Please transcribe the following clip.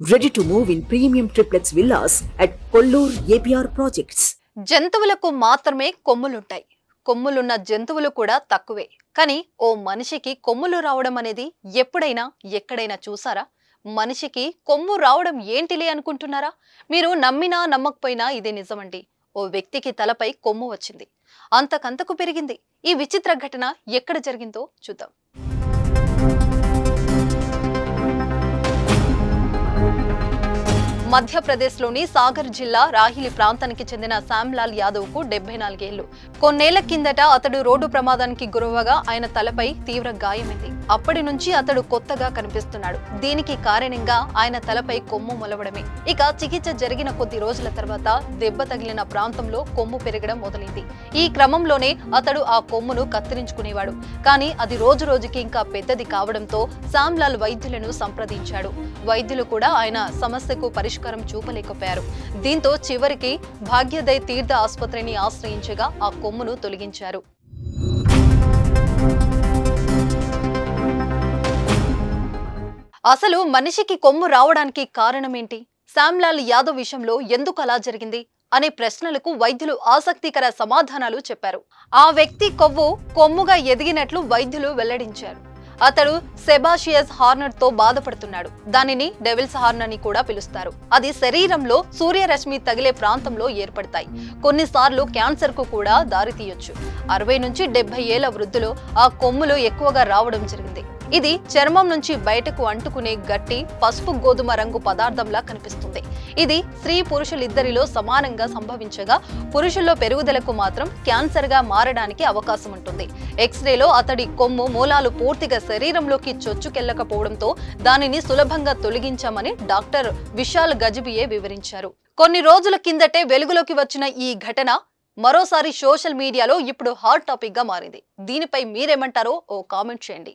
Ready to move in premium triplets villas at Kollur APR projects జంతువులకు మాత్రమే కొమ్ములుంటాయి. కొమ్ములున్న జంతువులు కూడా తక్కువే. కానీ ఓ మనిషికి కొమ్ములు రావడం అనేది ఎప్పుడైనా ఎక్కడైనా చూసారా? మనిషికి కొమ్ము రావడం ఏంటిలే అనుకుంటున్నారా? మీరు నమ్మినా నమ్మకపోయినా ఇది నిజమండి. ఓ వ్యక్తికి తలపై కొమ్ము వచ్చింది. అంతకంతకు పెరిగింది. ఈ విచిత్ర ఘటన ఎక్కడ జరిగిందో చూద్దాం. మధ్యప్రదేశ్లోని సాగర్ జిల్లా రాహిలి ప్రాంతానికి చెందిన శ్యామ్లాల్ యాదవ్కు డెబ్బై నాలుగేళ్ళు కొన్నేళ్ళ కిందట అతడు రోడ్డు ప్రమాదానికి గురవగా ఆయన తలపై తీవ్ర గాయమైంది. అప్పటి నుంచి అతడు కొత్తగా కనిపిస్తున్నాడు. దీనికి కారణంగా ఆయన తలపై కొమ్ము మొలవడమే. ఇక చికిత్స జరిగిన కొద్ది రోజుల తర్వాత దెబ్బ తగిలిన ప్రాంతంలో కొమ్ము పెరగడం మొదలైంది. ఈ క్రమంలోనే అతడు ఆ కొమ్మును కత్తిరించుకునేవాడు. కానీ అది రోజు రోజుకి ఇంకా పెద్దది కావడంతో శ్యామ్లాల్ వైద్యులను సంప్రదించాడు. వైద్యులు కూడా ఆయన సమస్యకు పరిష్కారం చూపలేకపోయారు. దీంతో చివరికి భాగ్యదయ తీర్థ ఆసుపత్రిని ఆశ్రయించగా ఆ కొమ్మును తొలగించారు. అసలు మనిషికి కొమ్ము రావడానికి కారణమేంటి? శ్యామ్లాల్ యాదవ్ విషయంలో ఎందుకు అలా జరిగింది? అనే ప్రశ్నలకు వైద్యులు ఆసక్తికర సమాధానాలు చెప్పారు. ఆ వ్యక్తి కొవ్వు కొమ్ముగా ఎదిగినట్లు వైద్యులు వెల్లడించారు. అతడు సెబాషియస్ హార్నర్తో బాధపడుతున్నాడు. దానిని డెవిల్స్ హార్న్ అని కూడా పిలుస్తారు. అది శరీరంలో సూర్యరశ్మి తగిలే ప్రాంతంలో ఏర్పడతాయి. కొన్నిసార్లు క్యాన్సర్కు కూడా దారితీయొచ్చు. అరవై నుంచి డెబ్బై ఏళ్ళ వృద్ధులు ఆ కొమ్ములు ఎక్కువగా రావడం జరిగింది. ఇది చర్మం నుంచి బయటకు అంటుకునే గట్టి పసుపు గోధుమ రంగు పదార్థంలా కనిపిస్తుంది. ఇది స్త్రీ పురుషులిద్దరిలో సమానంగా సంభవించగా పురుషుల్లో పెరుగుదలకు మాత్రం క్యాన్సర్గా మారడానికి అవకాశం ఉంటుంది ఎక్స్రేలో అతడి కొమ్ము మూలాలు పూర్తిగా శరీరంలోకి చొచ్చుకెళ్ళకపోవడంతో దానిని సులభంగా తొలగించామని డాక్టర్ విశాల్ గజబియే వివరించారు. కొన్ని రోజుల కిందటే వెలుగులోకి వచ్చిన ఈ ఘటన మరోసారి సోషల్ మీడియాలో ఇప్పుడు హాట్ టాపిక్గా మారింది. దీనిపై మీరేమంటారో ఓ కామెంట్ చేయండి.